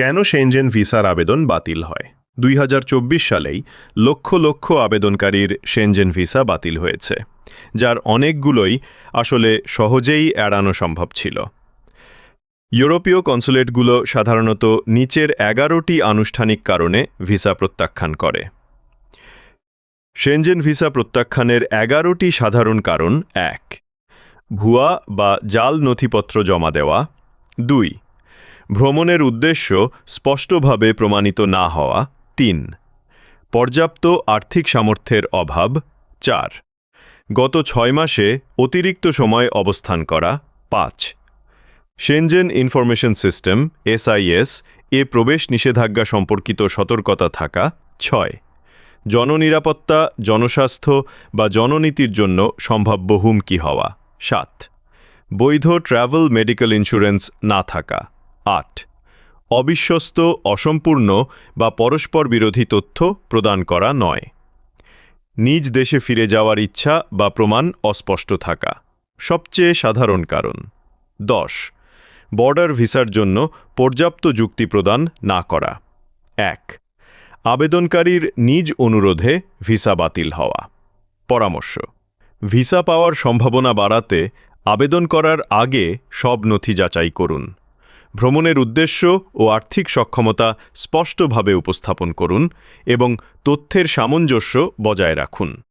কেন সেনজেন ভিসার আবেদন বাতিল হয়? দুই হাজার চব্বিশ সালেই লক্ষ লক্ষ আবেদনকারীর সেনজেন ভিসা বাতিল হয়েছে, যার অনেকগুলোই আসলে সহজেই এড়ানো সম্ভব ছিল। ইউরোপীয় কনসুলেটগুলো সাধারণত নিচের এগারোটি আনুষ্ঠানিক কারণে ভিসা প্রত্যাখ্যান করে। সেনজেন ভিসা প্রত্যাখ্যানের এগারোটি সাধারণ কারণ এক, ভুয়া বা জাল নথিপত্র জমা দেওয়া। দুই ভ্রমণের উদ্দেশ্য স্পষ্টভাবে প্রমাণিত না হওয়া তিন। পর্যাপ্ত আর্থিক সামর্থ্যের অভাব চার। গত ছয় মাসে অতিরিক্ত সময় অবস্থান করা পাঁচ। সেনজেন ইনফরমেশন সিস্টেম এসআইএস এ প্রবেশ নিষেধাজ্ঞা সম্পর্কিত সতর্কতা থাকা ছয়। জননিরাপত্তা, জনস্বাস্থ্য বা জননীতির জন্য সম্ভাব্য হুমকি হওয়া সাত। বৈধ ট্রাভেল মেডিকেল ইন্স্যুরেন্স না থাকা আট। অবিশ্বস্ত, অসম্পূর্ণ বা পরস্পর বিরোধী তথ্য প্রদান করা নয়। নিজ দেশে ফিরে যাওয়ার ইচ্ছা বা প্রমাণ অস্পষ্ট থাকা। সবচেয়ে সাধারণ কারণ। দশ। বর্ডার ভিসার জন্য পর্যাপ্ত যুক্তি প্রদান না করা। এক। আবেদনকারীর নিজ অনুরোধে ভিসা বাতিল হওয়া। পরামর্শ। ভিসা পাওয়ার সম্ভাবনা বাড়াতে আবেদন করার আগে সব নথি যাচাই করুন। ভ্রমণের উদ্দেশ্য ও আর্থিক সক্ষমতা স্পষ্টভাবে উপস্থাপন করুন এবং তথ্যের সামঞ্জস্য বজায় রাখুন।